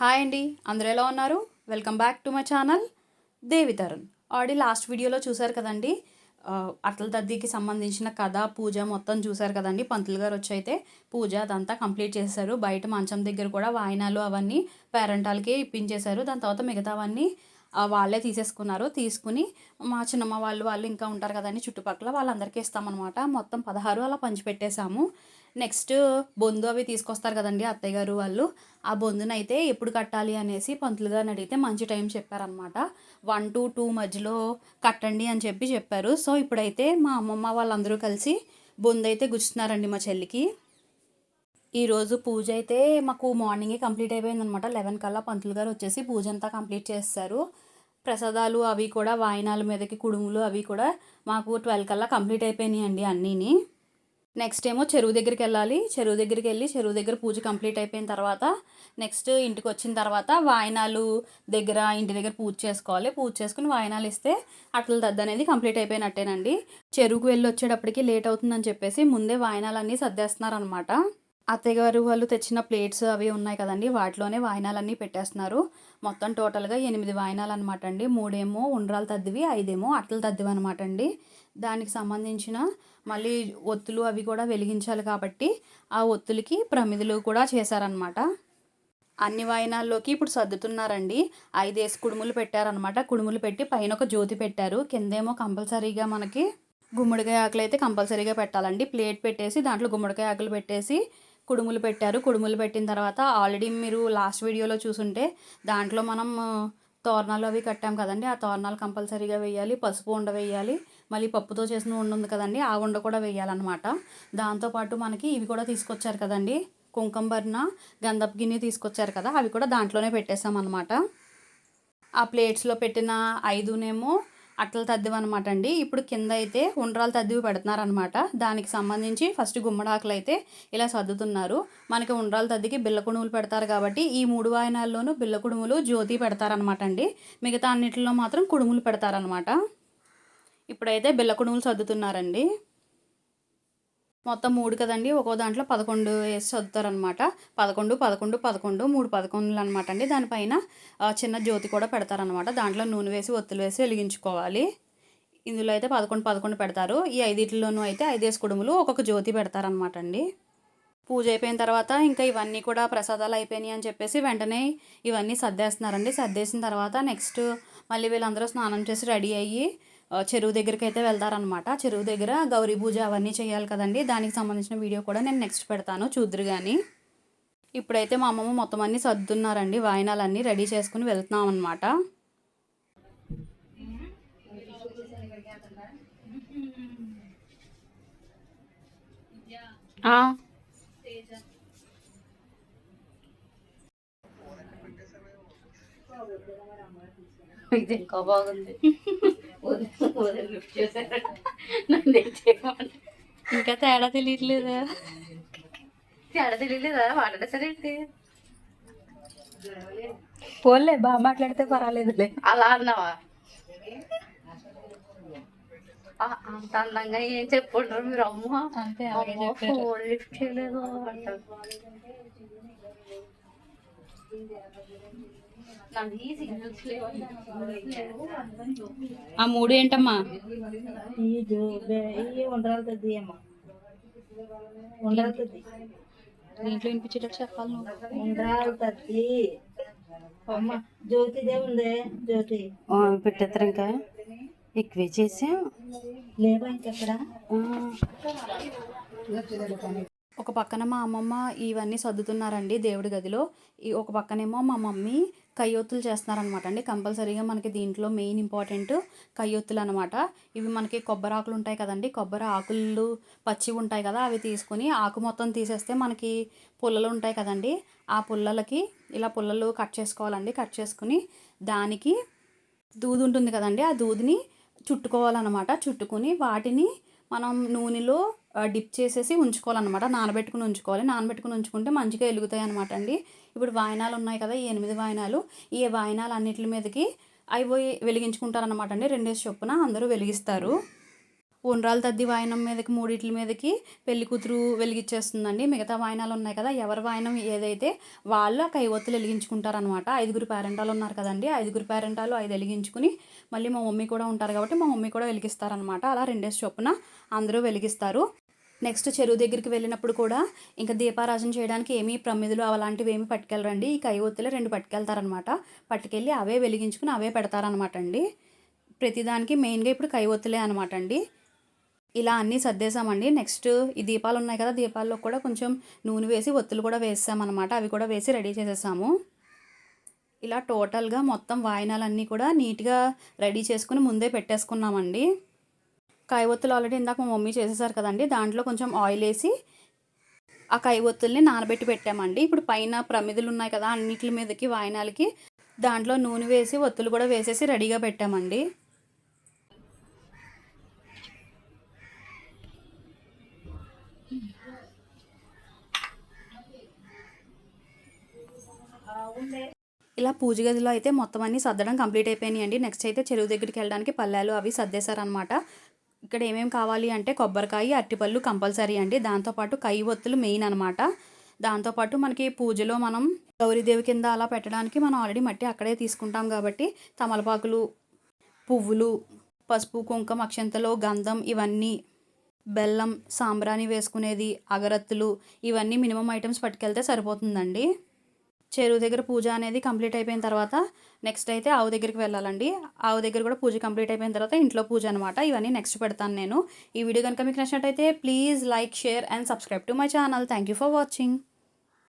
Hi అండి. అందరూ ఎలా ఉన్నారు? Welcome back to my channel Devi Tarun. Already last వీడియోలో చూశారు కదండి. అట్ల దద్దీకి సంబంధించిన కథ పూజ మొత్తం చూశారు కదండి. పంతులు గారు వచ్చి అయితే పూజ అదంతా కంప్లీట్ చేశారు. బయట మంచం దగ్గర కూడా వాయినాలు అవన్నీ పేరెంటాలకి ఇప్పించేశారు. దాని తర్వాత మిగతావన్నీ వాళ్ళే తీసేసుకున్నారు. తీసుకుని మా చిన్నమ్మ వాళ్ళు వాళ్ళు ఇంకా ఉంటారు కదండి. చుట్టుపక్కల వాళ్ళందరికీ ఇస్తామన్నమాట. మొత్తం పదహారు అలా పంచిపెట్టేశాము. నెక్స్ట్ బొందు అవి తీసుకొస్తారు కదండి అత్తయ్య గారు వాళ్ళు. ఆ బొందునైతే అయితే ఎప్పుడు కట్టాలి అనేసి పంతులు గారిని అడిగితే మంచి టైం చెప్పారనమాట వన్ టు టూ మధ్యలో కట్టండి అని చెప్పి చెప్పారు. సో ఇప్పుడైతే మా అమ్మమ్మ వాళ్ళందరూ కలిసి బొందు అయితే గుచ్చుతున్నారండి మా చెల్లికి. ఈరోజు పూజ అయితే మాకు మార్నింగే కంప్లీట్ అయిపోయిందనమాట లెవెన్ కల్లా పంతులు గారు వచ్చేసి పూజ అంతా కంప్లీట్ చేస్తారు. ప్రసాదాలు అవి కూడా వాయినాల మీదకి కుడుములు అవి కూడా మాకు ట్వెల్వ్ కల్లా కంప్లీట్ అయిపోయినాయి అండి అన్నీని. నెక్స్ట్ ఏమో చెరువు దగ్గరికి వెళ్ళాలి. చెరువు దగ్గరికి వెళ్ళి చెరువు దగ్గర పూజ కంప్లీట్ అయిపోయిన తర్వాత నెక్స్ట్ ఇంటికి వచ్చిన తర్వాత వాయినాలు దగ్గర ఇంటి దగ్గర పూజ చేసుకోవాలి. పూజ చేసుకుని వాయినాలు ఇస్తే అట్ల దద్ద అనేది కంప్లీట్ అయిపోయినట్టేనండి. చెరువుకు వెళ్ళి వచ్చేటప్పటికి లేట్ అవుతుందని చెప్పేసి ముందే వాయినాలన్నీ సర్దేస్తున్నారు అనమాట అత్తయ్య గారు వాళ్ళు తెచ్చిన ప్లేట్స్ అవి ఉన్నాయి కదండి వాటిలోనే వాయినాలన్నీ పెట్టేస్తున్నారు. మొత్తం టోటల్గా ఎనిమిది వాయినాలు అనమాట అండి. మూడేమో ఉండ్రాలు తద్దివి ఐదేమో అట్టలు తద్దివి అనమాట అండి. దానికి సంబంధించిన మళ్ళీ ఒత్తులు అవి కూడా వెలిగించాలి కాబట్టి ఆ ఒత్తులకి ప్రమిదలు కూడా చేశారనమాట అన్ని వాయినాల్లోకి ఇప్పుడు సర్దుతున్నారండి. ఐదేసి కుడుములు పెట్టారనమాట కుడుములు పెట్టి పైన ఒక జ్యోతి పెట్టారు. కిందేమో కంపల్సరీగా మనకి గుమ్మడికాయ ఆకులు అయితే కంపల్సరీగా పెట్టాలండి. ప్లేట్ పెట్టేసి దాంట్లో గుమ్మడికాయ ఆకులు పెట్టేసి కుడుములు పెట్టారు. కుడుములు పెట్టిన తర్వాత ఆల్రెడీ మీరు లాస్ట్ వీడియోలో చూసుంటే దాంట్లో మనం తోరణాలు అవి కట్టాం కదండి. ఆ తోరణాలు కంపల్సరీగా వేయాలి. పసుపు ఉండ వేయాలి. మళ్ళీ పప్పుతో చేసిన ఉండ ఉంది కదండి. ఆ ఉండ కూడా వేయాలన్నమాట. దాంతోపాటు మనకి ఇవి కూడా తీసుకొచ్చారు కదండి. కుంకంబర్న భరణ గంధపు గిన్నె తీసుకొచ్చారు కదా. అవి కూడా దాంట్లోనే పెట్టేసాం అనమాట ఆ ప్లేట్స్లో పెట్టిన ఐదునేమో అట్ల తద్దివి అనమాట అండి ఇప్పుడు కింద అయితే ఉండ్రాలు తద్దివి పెడుతున్నారనమాట దానికి సంబంధించి ఫస్ట్ గుమ్మడాకులు అయితే ఇలా సర్దుతున్నారు. మనకి ఉండ్రాలు తద్దికి బిల్ల కుడుములు పెడతారు కాబట్టి ఈ మూడు వాయనాల్లోనూ బిల్ల కుడుములు జ్యోతి పెడతారనమాట అండి మిగతా అన్నిటిలో మాత్రం కుడుములు పెడతారనమాట ఇప్పుడైతే బిల్ల కుడుములు సర్దుతున్నారండి. మొత్తం మూడు కదండి. ఒక్కో దాంట్లో పదకొండు వేసి చదువుతారనమాట పదకొండు పదకొండు పదకొండు మూడు పదకొండులు అనమాట అండి దానిపైన చిన్న జ్యోతి కూడా పెడతారనమాట దాంట్లో నూనె వేసి ఒత్తులు వేసి వెలిగించుకోవాలి. ఇందులో అయితే పదకొండు పదకొండు పెడతారు. ఈ ఐదింటిలోనూ అయితే ఐదేసి కుడుములు ఒక్కొక్క జ్యోతి పెడతారనమాట అండి పూజ అయిపోయిన తర్వాత ఇంకా ఇవన్నీ కూడా ప్రసాదాలు అయిపోయినాయి అని చెప్పేసి వెంటనే ఇవన్నీ సర్దేస్తున్నారండి. సర్దేసిన తర్వాత నెక్స్ట్ మళ్ళీ వీళ్ళందరూ స్నానం చేసి రెడీ అయ్యి చెరువు దగ్గరికి అయితే వెళ్తారనమాట చెరువు దగ్గర గౌరీ పూజ అవన్నీ చేయాలి కదండి. దానికి సంబంధించిన వీడియో కూడా నేను నెక్స్ట్ పెడతాను. చూద్దరు కానీ ఇప్పుడైతే మా అమ్మమ్మ మొత్తం అన్నీ సర్దుతున్నారండి. వాయినాలన్నీ రెడీ చేసుకుని వెళ్తున్నాం అనమాట ఇది ఇంకా బాగుంది. ఇంకా తేడా తెలియట్లేదా? తేడా తెలియలేదా మాట్లాడేసరేంటి పోలే బాగా మాట్లాడితే పర్వాలేదులే. అలా అన్నావా? అంత అందంగా ఏం చెప్పుంటారు మీరు? అమ్మ అంతే ఫోన్ లిఫ్ట్ చేయలేదు అంటారు నాకు ఈ సిగ్నల్స్ లేవు ఆ మూడు ఏంటమ్మా? ఈ జో ఈ ఉండ్రాలు తద్ది అమ్మ. ఉండ్రాలు తద్ది. దీంట్లో వినిపించేటట్టు చెప్పాలి నువ్వు. ఉండ్రాలు తద్ది. ఉందే జ్యోతి? పెట్టేస్తారు ఇంకా. ఎక్కువే చేసాం. లేవా ఇంకెక్కడ? ఒక పక్కన మా అమ్మమ్మ ఇవన్నీ సర్దుతున్నారండి దేవుడి గదిలో. ఈ ఒక పక్కనేమో మా మమ్మీ కయ్యొత్తులు చేస్తున్నారనమాట అండి. కంపల్సరీగా మనకి దీంట్లో మెయిన్ ఇంపార్టెంట్ కయ్యొత్తులు అనమాట ఇవి మనకి కొబ్బరి ఆకులు ఉంటాయి కదండి. కొబ్బరి ఆకులు పచ్చి ఉంటాయి కదా అవి తీసుకొని ఆకు మొత్తం తీసేస్తే మనకి పుల్లలు ఉంటాయి కదండి. ఆ పుల్లలకి ఇలా పుల్లలు కట్ చేసుకోవాలండి. కట్ చేసుకుని దానికి దూది ఉంటుంది కదండి. ఆ దూదిని చుట్టుకోవాలన్నమాట. చుట్టుకుని వాటిని మనం నూనెలో డిప్ చేసేసి ఉంచుకోవాలన్నమాట. నానబెట్టుకుని ఉంచుకోవాలి. నానబెట్టుకుని ఉంచుకుంటే మంచిగా వెలుగుతాయి అనమాట అండి. ఇప్పుడు వాయనాలు ఉన్నాయి కదా ఈ ఎనిమిది వాయనాలు. ఈ వాయనాలు అన్నిటి మీదకి అవి పోయి వెలిగించుకుంటారనమాట అండి. రెండేసి చొప్పున అందరూ వెలిగిస్తారు. ఉండ్రాల తద్ది వాయనం మీదకి మూడిట్ల మీదకి పెళ్ళి కూతురు వెలిగించేస్తుందండి మిగతా వాయనాలు ఉన్నాయి కదా ఎవరి వాయనం ఏదైతే వాళ్ళు ఆ కైవత్తులు వెలిగించుకుంటారనమాట ఐదుగురు పేరెంటాలు ఉన్నారు కదండి. ఐదుగురు పేరెంటాలు ఐదు వెలిగించుకుని మళ్ళీ మా మమ్మీ కూడా ఉంటారు కాబట్టి మా మమ్మీ కూడా వెలిగిస్తారనమాట అలా రెండేసి చొప్పున అందరూ వెలిగిస్తారు. నెక్స్ట్ చెరువు దగ్గరికి వెళ్ళినప్పుడు కూడా ఇంకా దీపారాజన చేయడానికి ఏమీ ప్రమిదులు అలాంటివి ఏమి పట్టుకెళ్ళరండి. ఈ కైవత్తులే రెండు పట్టుకెళ్తారనమాట పట్టుకెళ్ళి అవే వెలిగించుకుని అవే పెడతారనమాట అండి ప్రతిదానికి మెయిన్గా ఇప్పుడు కైవత్తులే అనమాట అండి ఇలా అన్నీ సర్దేశామండి. నెక్స్ట్ ఈ దీపాలు ఉన్నాయి కదా దీపాల్లో కూడా కొంచెం నూనె వేసి ఒత్తులు కూడా వేసామన్నమాట అవి కూడా వేసి రెడీ చేసేసాము. ఇలా టోటల్గా మొత్తం వాయినాలన్నీ కూడా నీట్గా రెడీ చేసుకుని ముందే పెట్టేసుకున్నామండి. కాయవత్తులు ఆల్రెడీ ఇందాక మా మమ్మీ చేసేసారు కదండి. దాంట్లో కొంచెం ఆయిల్ వేసి ఆ కాయవత్తుల్ని నానబెట్టి పెట్టామండి. ఇప్పుడు పైన ప్రమిదలు ఉన్నాయి కదా అన్నిటి మీదకి వాయినాలకి దాంట్లో నూనె వేసి ఒత్తులు కూడా వేసేసి రెడీగా పెట్టామండి. ఇలా పూజ గదిలో అయితే మొత్తం అన్ని సర్దడం కంప్లీట్ అయిపోయినాయండి. నెక్స్ట్ అయితే చెరువు దగ్గరికి వెళ్ళడానికి పల్లెలు అవి సర్దేశారనమాట ఇక్కడ ఏమేమి కావాలి అంటే కొబ్బరికాయ అరటిపళ్ళు కంపల్సరీ అండి. దాంతోపాటు కై ఒత్తులు మెయిన్ అనమాట దాంతోపాటు మనకి పూజలో మనం గౌరీదేవి కింద అలా పెట్టడానికి మనం ఆల్రెడీ మట్టి అక్కడే తీసుకుంటాం కాబట్టి తమలపాకులు పువ్వులు పసుపు కుంకుమ అక్షంతలు గంధం ఇవన్నీ బెల్లం సాంబ్రాణి వేసుకునేది అగరత్తులు ఇవన్నీ మినిమం ఐటమ్స్ పట్టుకెళ్తే సరిపోతుందండి. చెరువు దగ్గర పూజ అనేది కంప్లీట్ అయిపోయిన తర్వాత నెక్స్ట్ అయితే ఆవు దగ్గరికి వెళ్ళాలండి. ఆవు దగ్గర కూడా పూజ కంప్లీట్ అయిపోయిన తర్వాత ఇంట్లో పూజ అనమాట ఇవన్నీ నెక్స్ట్ పెడతాను నేను. ఈ వీడియో కనుక మీకు నచ్చినట్టయితే please like share and subscribe to my channel. Thank you for watching.